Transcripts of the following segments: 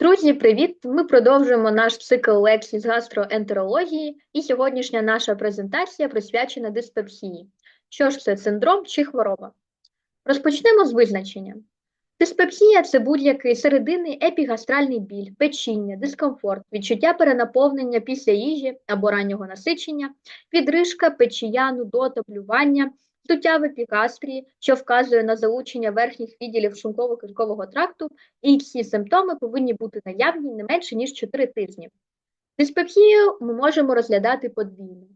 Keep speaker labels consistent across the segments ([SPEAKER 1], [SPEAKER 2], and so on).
[SPEAKER 1] Друзі, привіт! Ми продовжуємо наш цикл лекцій з гастроентерології, і сьогоднішня наша презентація присвячена диспепсії. Що ж це синдром чи хвороба? Розпочнемо з визначення. Диспепсія це будь-який серединний епігастральний біль, печіння, дискомфорт, відчуття перенаповнення після їжі або раннього насичення, підрижка, печія, нудота, плювання, здуття в епігастрії, що вказує на залучення верхніх відділів шлунково-кишкового тракту, і ці симптоми повинні бути наявні не менше, ніж 4 тижні. Диспепсію ми можемо розглядати подвійно.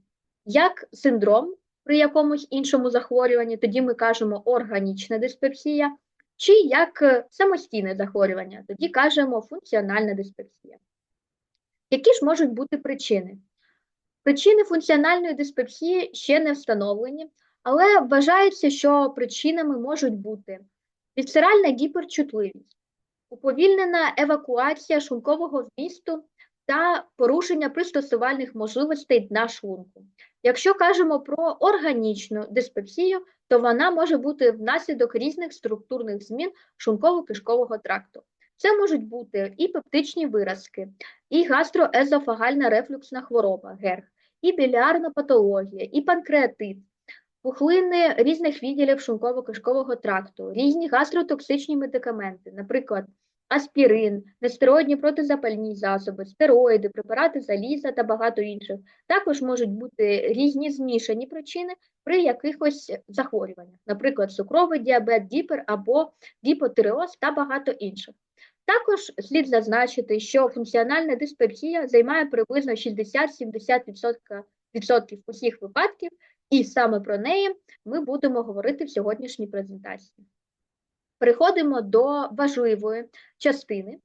[SPEAKER 1] Як синдром при якомусь іншому захворюванні, тоді ми кажемо органічна диспепсія, чи як самостійне захворювання, тоді кажемо функціональна диспепсія. Які ж можуть бути причини? Причини функціональної диспепсії ще не встановлені, але вважається, що причинами можуть бути вісцеральна гіперчутливість, уповільнена евакуація шлункового вмісту та порушення пристосувальних можливостей дна шлунку. Якщо кажемо про органічну диспепсію, то вона може бути внаслідок різних структурних змін шлунково-кишкового тракту. Це можуть бути і пептичні виразки, і гастроезофагальна рефлюксна хвороба, ГЕРГ, і білярна патологія, і панкреатит, пухлини різних відділів шлунково-кишкового тракту, різні гастротоксичні медикаменти, наприклад, аспірин, нестероїдні протизапальні засоби, стероїди, препарати заліза та багато інших. Також можуть бути різні змішані причини при якихось захворюваннях, наприклад, цукровий діабет, діпер або гіпотиреоз та багато інших. Також слід зазначити, що функціональна диспепсія займає приблизно 60-70% усіх випадків, і саме про неї ми будемо говорити в сьогоднішній презентації. Переходимо до важливої частини,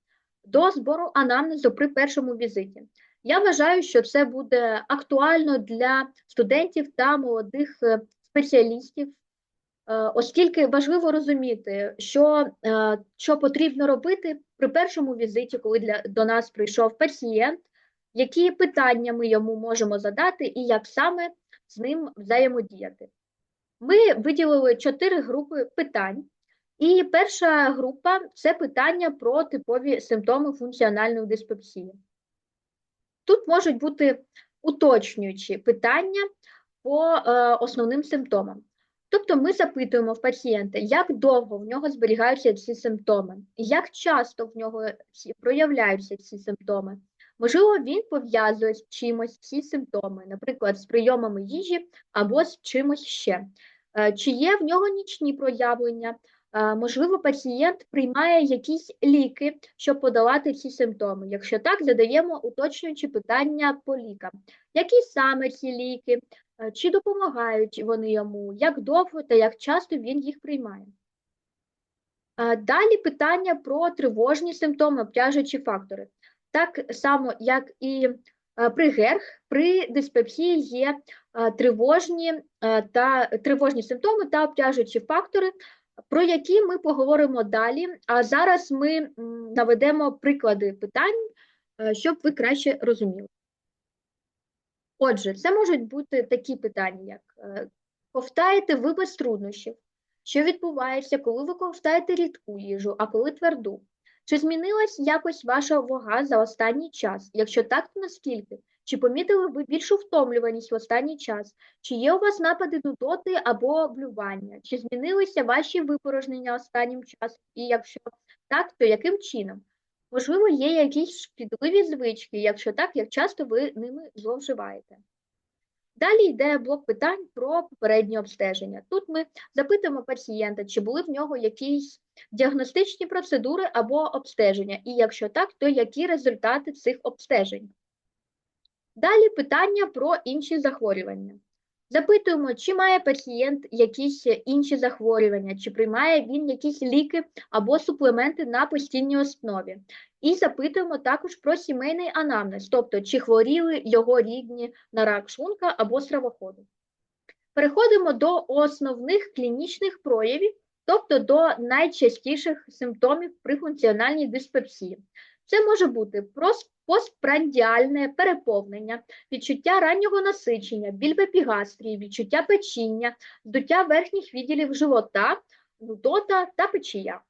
[SPEAKER 1] до збору анамнезу при першому візиті. Я вважаю, що це буде актуально для студентів та молодих е, спеціалістів, е, оскільки важливо розуміти, що е, що потрібно робити при першому візиті, коли для, до нас прийшов пацієнт, які питання ми йому можемо задати і як саме з ним взаємодіяти. Ми виділили чотири групи питань. І перша група це питання про типові симптоми функціональної диспепсії. Тут можуть бути уточнюючі питання по е, основним симптомам. Тобто ми запитуємо в пацієнта, як довго в нього зберігаються ці симптоми, як часто в нього проявляються ці симптоми. Можливо, він пов'язує з чимось ці симптоми, наприклад, з прийомами їжі або з чимось ще. Е, чи є в нього нічні проявлення, Можливо, пацієнт приймає якісь ліки, щоб подолати ці симптоми. Якщо так, задаємо уточнюючі питання по лікам. Які саме ці ліки, чи допомагають вони йому, як довго та як часто він їх приймає? Далі питання про тривожні симптоми, обтяжуючі фактори. Так само, як і при ГЕРГ, при диспепсії є тривожні та тривожні симптоми та обтяжуючі фактори, про які ми поговоримо далі. А зараз ми наведемо приклади питань, е, щоб ви краще розуміли. Отже, це можуть бути такі питання, як е, ковтаєте ви без труднощів, що відбувається, коли ви ковтаєте рідку їжу, а коли тверду? Чи змінилась якось ваша вага за останній час? Якщо так, то наскільки? Чи помітили ви більшу втомлюваність в останній час? Чи є у вас напади нудоти або блювання? Чи змінилися ваші випорожнення останнім часом? І якщо так, то яким чином? Можливо, є якісь шкідливі звички, якщо так, як часто ви ними зловживаєте? Далі йде блок питань про попереднє обстеження. Тут ми запитуємо пацієнта, чи були в нього якісь діагностичні процедури або обстеження, і якщо так, то які результати цих обстежень. Далі питання про інші захворювання. Запитуємо, чи має пацієнт якісь інші захворювання, чи приймає він якісь ліки або суплементи на постійній основі. І запитуємо також про сімейний анамнез, тобто чи хворіли його рідні на рак шлунка або стравоходу. Переходимо до основних клінічних проявів, тобто до найчастіших симптомів при функціональній диспепсії. Це може бути постпрандіальне переповнення, відчуття раннього насичення, біль в епігастрії, відчуття печіння, здуття верхніх відділів живота, нудота та печія.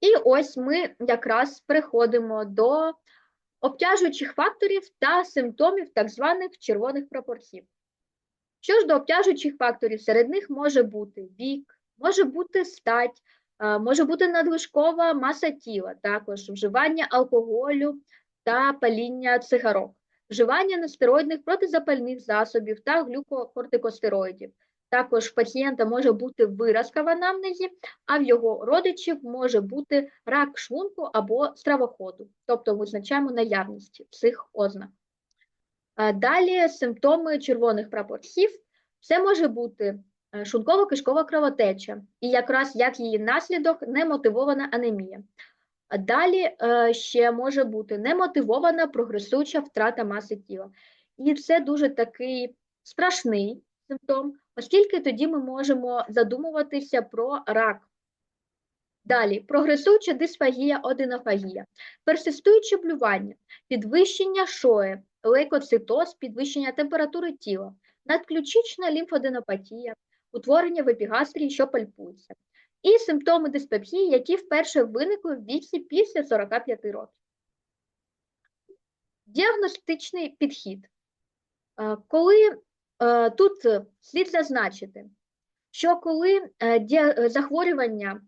[SPEAKER 1] І ось ми якраз переходимо до обтяжуючих факторів та симптомів так званих червоних прапорців. Що ж до обтяжуючих факторів, серед них може бути вік, може бути стать, може бути надлишкова маса тіла, також вживання алкоголю та паління цигарок, вживання нестероїдних протизапальних засобів та глюкокортикостероїдів. Також в пацієнта може бути виразка в анамнезі, а в його родичів може бути рак шлунку або стравоходу, тобто визначаємо наявність цих ознак. Далі симптоми червоних прапорців. Це може бути е, шлунково-кишкова кровотеча, і якраз як її наслідок немотивована анемія. Далі е, ще може бути немотивована прогресуюча втрата маси тіла. І це дуже такий страшний симптом, оскільки тоді ми можемо задумуватися про рак. Далі прогресуюча дисфагія, одинофагія, персистуюче блювання, підвищення шої, лейкоцитоз, підвищення температури тіла, надключична лімфоденопатія, утворення в епігастрії, що пальпується, і симптоми диспепсії, які вперше виникли в віці після 45 років. Діагностичний підхід. Е, коли е, тут слід зазначити, що коли е, захворювання,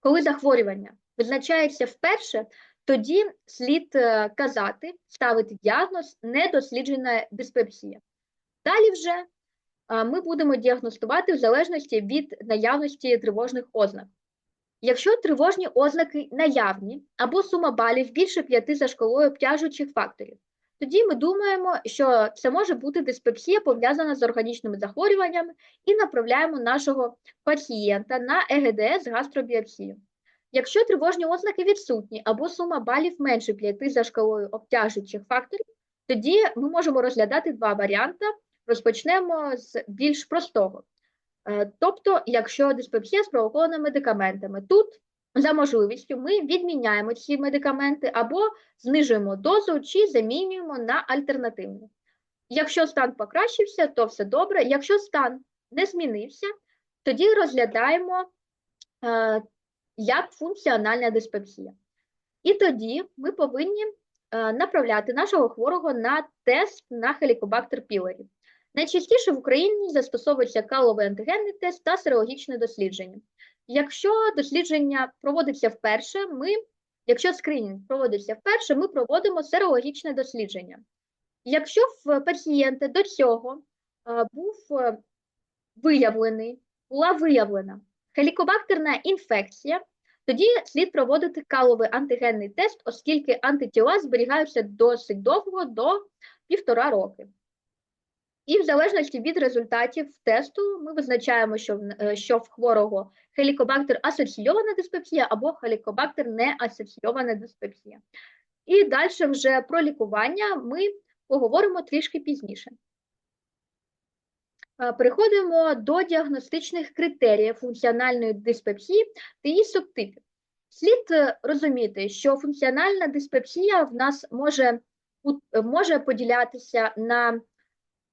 [SPEAKER 1] коли захворювання визначається вперше, тоді слід казати, ставити діагноз недосліджена диспепсія. Далі вже ми будемо діагностувати в залежності від наявності тривожних ознак. Якщо тривожні ознаки наявні або сума балів більше п'яти за шкалою обтяжуючих факторів, тоді ми думаємо, що це може бути диспепсія пов'язана з органічними захворюваннями і направляємо нашого пацієнта на ЕГДС гастробіопсію. Якщо тривожні ознаки відсутні або сума балів менше 5 за шкалою обтяжуючих факторів, тоді ми можемо розглядати два варіанти Розпочнемо з більш простого. Е, тобто, якщо диспепсія спровокована медикаментами, тут за можливістю ми відміняємо ці медикаменти або знижуємо дозу чи замінюємо на альтернативну. Якщо стан покращився, то все добре. Якщо стан не змінився, тоді розглядаємо е, як функціональна диспепсія. І тоді ми повинні е, направляти нашого хворого на тест на хелікобактер пілорі. Найчастіше в Україні застосовується каловий антигенний тест та серологічне дослідження. Якщо дослідження проводиться вперше, ми, якщо скринінг проводиться вперше, ми проводимо серологічне дослідження. Якщо в пацієнта до цього був е, виявлений, була виявлена хелікобактерна інфекція, тоді слід проводити каловий антигенний тест, оскільки антитіла зберігаються досить довго до півтора роки. І в залежності від результатів тесту ми визначаємо, що е, що в хворого хелікобактер асоційована диспепсія або хелікобактер не асоційована диспепсія. І далі вже про лікування ми поговоримо трішки пізніше. Переходимо до діагностичних критеріїв функціональної диспепсії та її субтипів. Слід е, розуміти, що функціональна диспепсія в нас може може поділятися на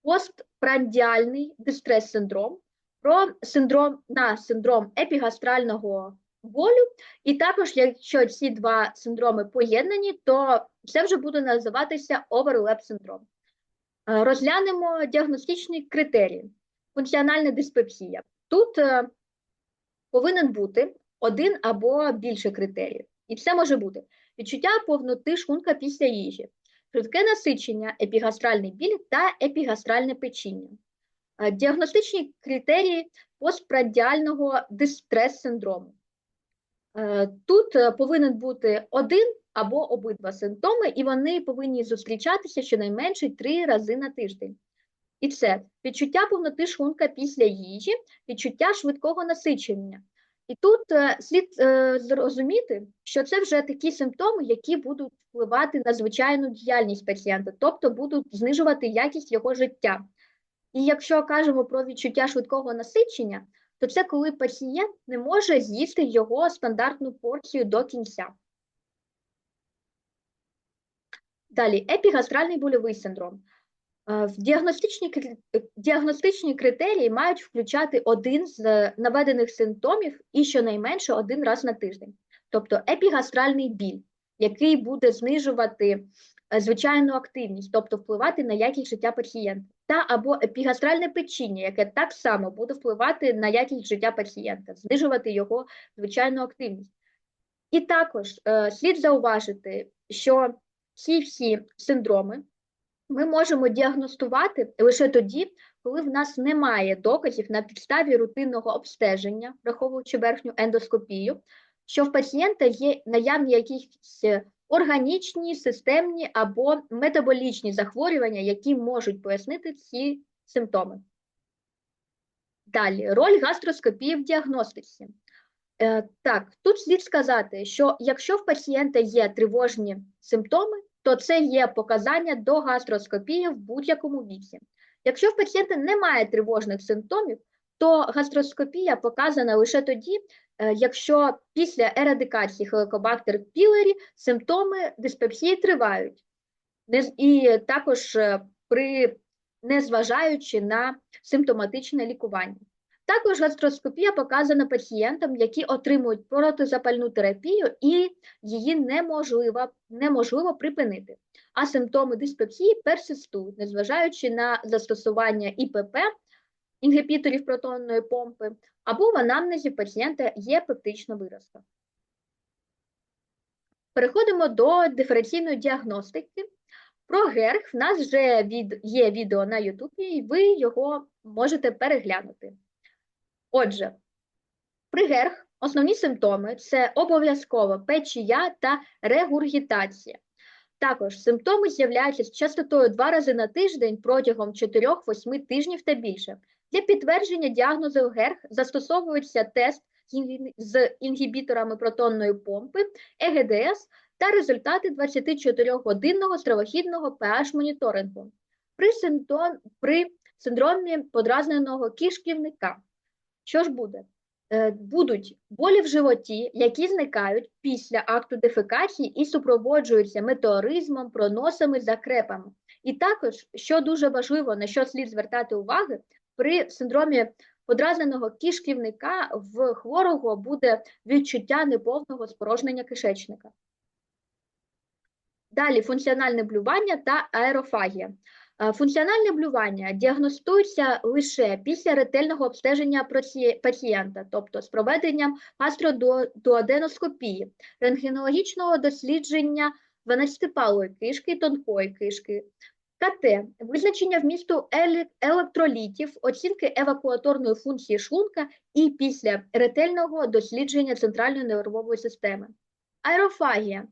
[SPEAKER 1] постпрандіальний дистрес-синдром, про синдром на синдром епігастрального болю, і також, якщо ці два синдроми поєднані, то це вже буде називатися оверлеп синдром. Е, розглянемо діагностичні критерії. Функціональна диспепсія. Тут е, повинен бути один або більше критеріїв. І це може бути відчуття повноти шлунка після їжі, швидке насичення, епігастральний біль та епігастральне печіння. Діагностичні критерії постпрадіального дистрес-синдрому. Е, тут е, повинен бути один або обидва симптоми, і вони повинні зустрічатися щонайменше три рази на тиждень. І це відчуття повноти шлунка після їжі, відчуття швидкого насичення, і тут е, слід е, зрозуміти, що це вже такі симптоми, які будуть впливати на звичайну діяльність пацієнта, тобто будуть знижувати якість його життя. І якщо кажемо про відчуття швидкого насичення, то це коли пацієнт не може з'їсти його стандартну порцію до кінця. Далі епігастральний больовий синдром. Е, діагностичні діагностичні критерії мають включати один з наведених симптомів і щонайменше один раз на тиждень. тобто епігастральний біль, який буде знижувати е, звичайну активність, тобто впливати на якість життя пацієнта, та або епігастральне печіння, яке так само буде впливати на якість життя пацієнта, знижувати його звичайну активність. І також е, слід зауважити, що ці всі синдроми ми можемо діагностувати лише тоді, коли в нас немає доказів на підставі рутинного обстеження, враховуючи верхню ендоскопію, що в пацієнта є наявні якісь органічні, системні або метаболічні захворювання, які можуть пояснити ці симптоми. Далі, роль гастроскопії в діагностиці. Е, Так, тут слід сказати, що якщо в пацієнта є тривожні симптоми, то це є показання до гастроскопії в будь-якому віці. Якщо в пацієнта немає тривожних симптомів, то гастроскопія показана лише тоді, е, якщо після ерадикації хеликобактер пілері симптоми диспепсії тривають, і також е, при незважаючи на симптоматичне лікування. Також гастроскопія показана пацієнтам, які отримують протизапальну терапію, і її неможливо, неможливо припинити. А симптоми диспепсії персистують, незважаючи на застосування ІПП, інгібіторів протонної помпи, або в анамнезі пацієнта є пептична виразка. Переходимо до диференційної діагностики. Про ГЕРГ в нас вже є відео на Ютубі, і ви його можете переглянути. Отже, при ГЕРГ основні симптоми це обов'язково печія та регургітація. Також симптоми з'являються з частотою два рази на тиждень протягом 4-8 тижнів та більше. Для підтвердження діагнозу ГЕРГ застосовується тест з інгібіторами протонної помпи, ЕГДС та результати 24-годинного стравохідного pH-моніторингу. При, синтон- при синдромі подразненого кишківника що ж буде? Е, Будуть болі в животі, які зникають після акту дефекації і супроводжуються метеоризмом, проносами, закрепами. І також, що дуже важливо, на що слід звертати увагу, при синдромі подразненого кишківника в хворого буде відчуття неповного спорожнення кишечника. Далі функціональне блювання та аерофагія. Е, Функціональне блювання діагностується лише після ретельного обстеження пацієнта, тобто з проведенням гастродуоденоскопії, рентгенологічного дослідження 12-палої кишки, тонкої кишки, КТ, визначення вмісту електролітів, оцінки евакуаторної функції шлунка і після ретельного дослідження центральної нервової системи. Аерофагія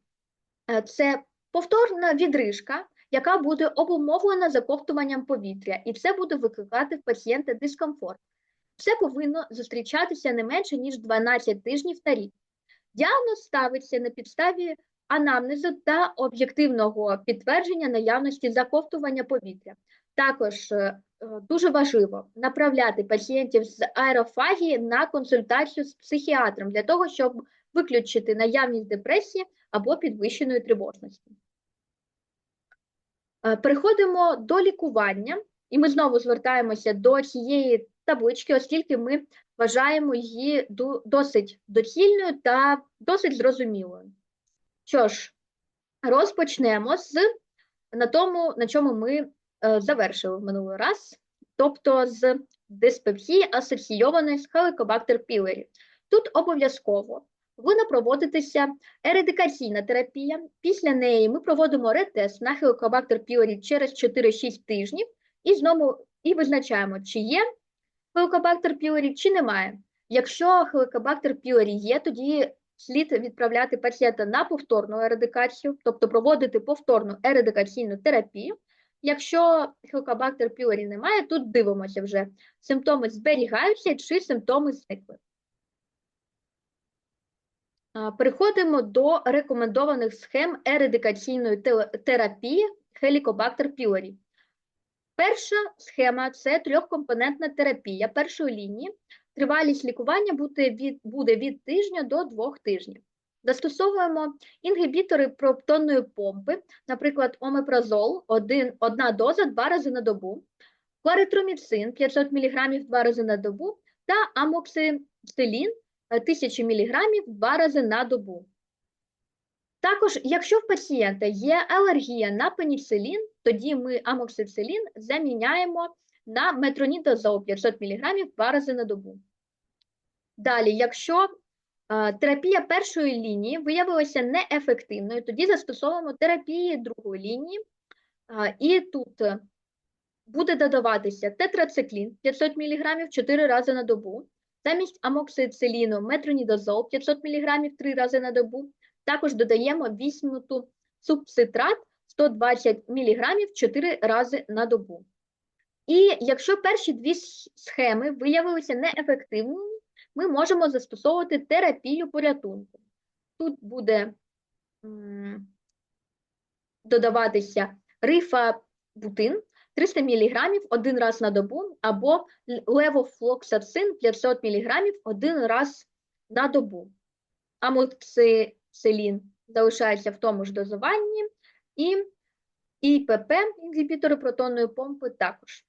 [SPEAKER 1] е, це повторна відрижка, яка буде обумовлена заковтуванням повітря, і це буде викликати в пацієнта дискомфорт. Це повинно зустрічатися не менше, ніж 12 тижнів на рік. Діагноз ставиться на підставі анамнезу та об'єктивного підтвердження наявності заковтування повітря. Також е, дуже важливо направляти пацієнтів з аерофагії на консультацію з психіатром для того, щоб виключити наявність депресії або підвищеної тривожності. Е, Переходимо до лікування, і ми знову звертаємося до цієї таблички, оскільки ми вважаємо її досить доцільною та досить зрозумілою. Що ж, розпочнемо з на тому, на чому ми е, завершили в минулий раз, тобто з диспепсії асоційованої з Helicobacter pylori. Тут обов'язково повинна проводитися ередикаційна терапія. Після неї ми проводимо ретест на Helicobacter pylori через 4-6 тижнів і знову і визначаємо, чи є Helicobacter pylori, чи немає. Якщо Helicobacter pylori є, тоді слід відправляти пацієнта на повторну ерадикацію, тобто проводити повторну ерадикаційну терапію. Якщо Helicobacter pylori немає, тут дивимося вже, симптоми зберігаються чи симптоми зникли. Переходимо до рекомендованих схем ерадикаційної теле- терапії Helicobacter pylori. Перша схема це трьохкомпонентна терапія першої лінії. Тривалість лікування буде від, буде від тижня до двох тижнів. Застосовуємо інгібітори проптонної помпи, наприклад, омепразол, одна доза два рази на добу, кларитроміцин 500 мг два рази на добу та амоксицилін е, тисячі міліграмів два рази на добу. Також, якщо в пацієнта є алергія на пеніцилін, тоді ми амоксицилін заміняємо на метронідозол 500 мг два рази на добу. Далі, якщо е, терапія першої лінії виявилася неефективною, тоді застосовуємо терапії другої лінії, е, і тут е, буде додаватися тетрациклін 500 мг 4 рази на добу, замість амоксициліну метронідозол 500 мг 3 рази на добу, також додаємо віснуту субцитрат 120 мг 4 рази на добу. І якщо перші дві схеми виявилися неефективними, ми можемо застосовувати терапію порятунку. Тут буде додаватися рифабутин 300 мг один раз на добу або левофлоксацин 500 мг один раз на добу. Амоксицилін залишається в тому ж дозуванні, і ІПП, інгібітори протонної помпи, також.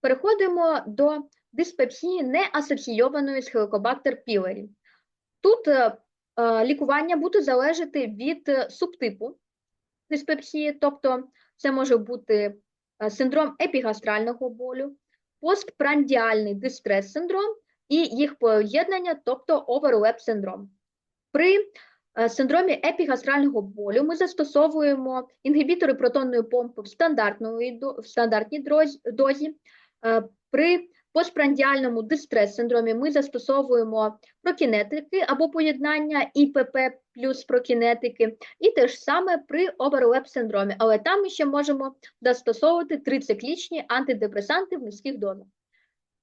[SPEAKER 1] Переходимо до диспепсії неасоційованої з хеликобактер пілорі. Тут е, лікування буде залежати від е, субтипу диспепсії, тобто це може бути е, синдром епігастрального болю, постпрандіальний дистрес-синдром і їх поєднання, тобто оверлеп-синдром. При е, синдромі епігастрального болю ми застосовуємо інгібітори протонної помпи в, в стандартній дозі. Е, При постпрандіальному дистрес-синдромі ми застосовуємо прокінетики або поєднання ІПП плюс прокінетики, і те ж саме при оверлеп-синдромі, але там ми ще можемо застосовувати трициклічні антидепресанти в низьких дозах.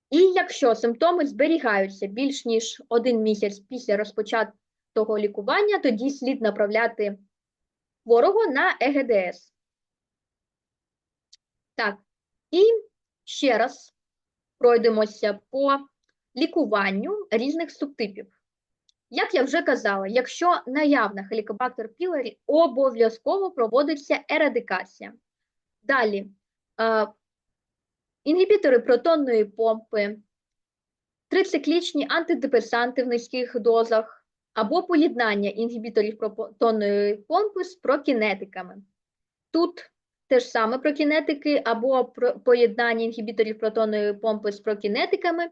[SPEAKER 1] І якщо симптоми зберігаються більш ніж один місяць після розпочатого лікування, тоді слід направляти хворого на ЕГДС. Так, і ще раз пройдемося по лікуванню різних субтипів. Як я вже казала, якщо наявна хелікобактер пілорі, обов'язково проводиться ерадикація. Далі, е, інгібітори протонної помпи, трициклічні антидепресанти в низьких дозах або поєднання інгібіторів протонної помпи з прокінетиками. Тут те ж саме прокінетики або про- поєднання інгібіторів протонної помпи з прокінетиками, е,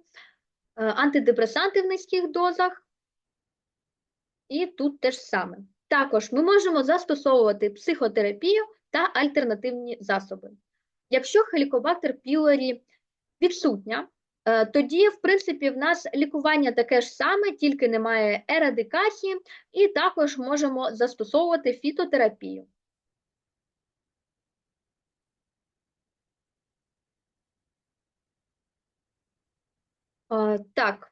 [SPEAKER 1] антидепресанти в низьких дозах, і тут те ж саме. Також ми можемо застосовувати психотерапію та альтернативні засоби. Якщо хелікобактер пілорі відсутня, е, тоді, в принципі, в нас лікування таке ж саме, тільки немає ерадикації, і також можемо застосовувати фітотерапію. Так.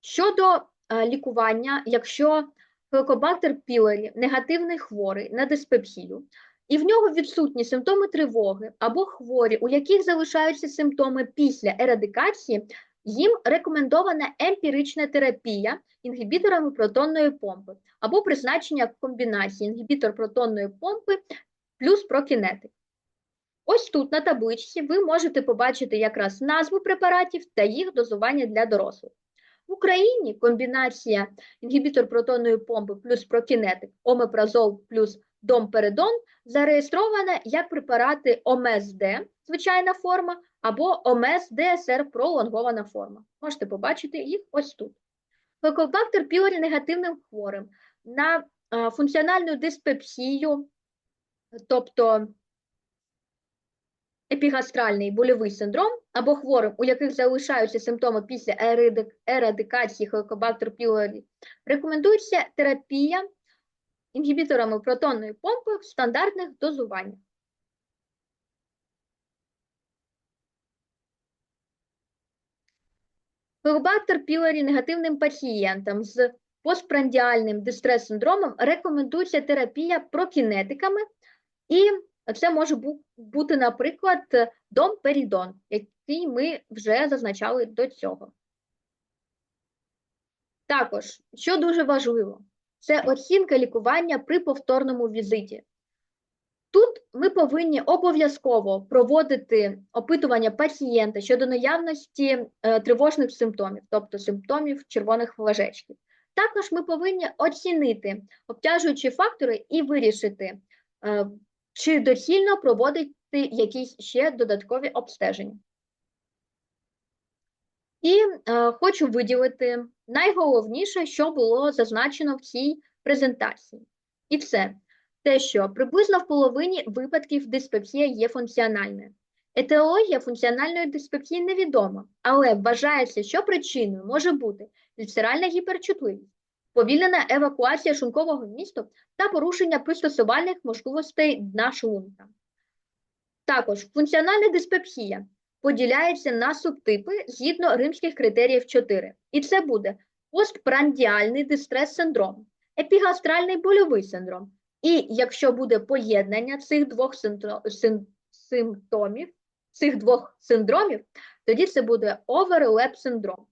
[SPEAKER 1] Щодо е, лікування, якщо хеликобактер пілорі негативний хворий на диспепсію, і в нього відсутні симптоми тривоги або хворі, у яких залишаються симптоми після ерадикації, їм рекомендована емпірична терапія інгібіторами протонної помпи або призначення комбінації інгібітор протонної помпи плюс прокінетик. Ось тут на табличці ви можете побачити якраз назву препаратів та їх дозування для дорослих. В Україні комбінація інгібітор протонної помпи плюс прокінетик, омепразол плюс домпередон зареєстрована як препарати ОМСД, звичайна форма, або ОМС-ДСР пролонгована форма. Можете побачити їх ось тут. Фекобактер пілорі негативним хворим на функціональну диспепсію, тобто епігастральний больовий синдром або хворим, у яких залишаються симптоми після ерадикації хеликобактер пілорі, рекомендується терапія інгібіторами протонної помпи в стандартних дозуваннях. Хеликобактер пілорі негативним пацієнтам з постпрандіальним дистрес-синдромом рекомендується терапія прокінетиками і це може бути, наприклад, домперідон, який ми вже зазначали до цього. Також, що дуже важливо, це оцінка лікування при повторному візиті. Тут ми повинні обов'язково проводити опитування пацієнта щодо наявності е, тривожних симптомів, тобто симптомів червоних флажечків. Також ми повинні оцінити обтяжуючі фактори і вирішити, е, чи доцільно проводити якісь ще додаткові обстеження. І е, хочу виділити найголовніше, що було зазначено в цій презентації. І це те, що приблизно в половині випадків диспепсія є функціональною. Етіологія функціональної диспепсії невідома, але вважається, що причиною може бути вісцеральна гіперчутливість, повільнена евакуація шлункового місту та порушення пристосувальних можливостей дна шлунка. Також функціональна диспепсія поділяється на субтипи згідно римських критеріїв 4. І це буде постпрандіальний дистрес-синдром, епігастральний больовий синдром. І якщо буде поєднання цих двох симптомів, цих двох синдромів, тоді це буде оверлеп синдром.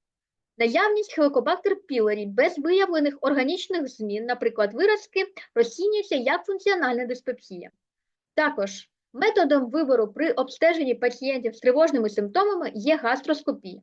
[SPEAKER 1] Наявність хеликобактер пілорі без виявлених органічних змін, наприклад, виразки, розцінюється як функціональна диспепсія. Також методом вибору при обстеженні пацієнтів з тривожними симптомами є гастроскопія.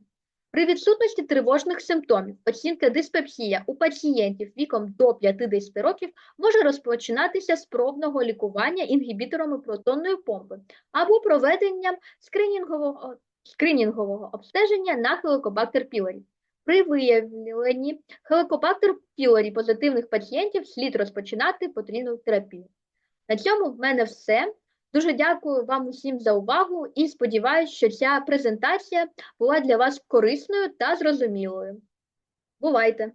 [SPEAKER 1] При відсутності тривожних симптомів оцінка диспепсія у пацієнтів віком до 50 років може розпочинатися з пробного лікування інгібіторами протонної помпи або проведенням скринінгового, скринінгового обстеження на хеликобактер пілорі. При виявленні хеликобактер пілорі позитивних пацієнтів слід розпочинати потрібну терапію. На цьому в мене все. Дуже дякую вам усім за увагу і сподіваюся, що ця презентація була для вас корисною та зрозумілою. Бувайте!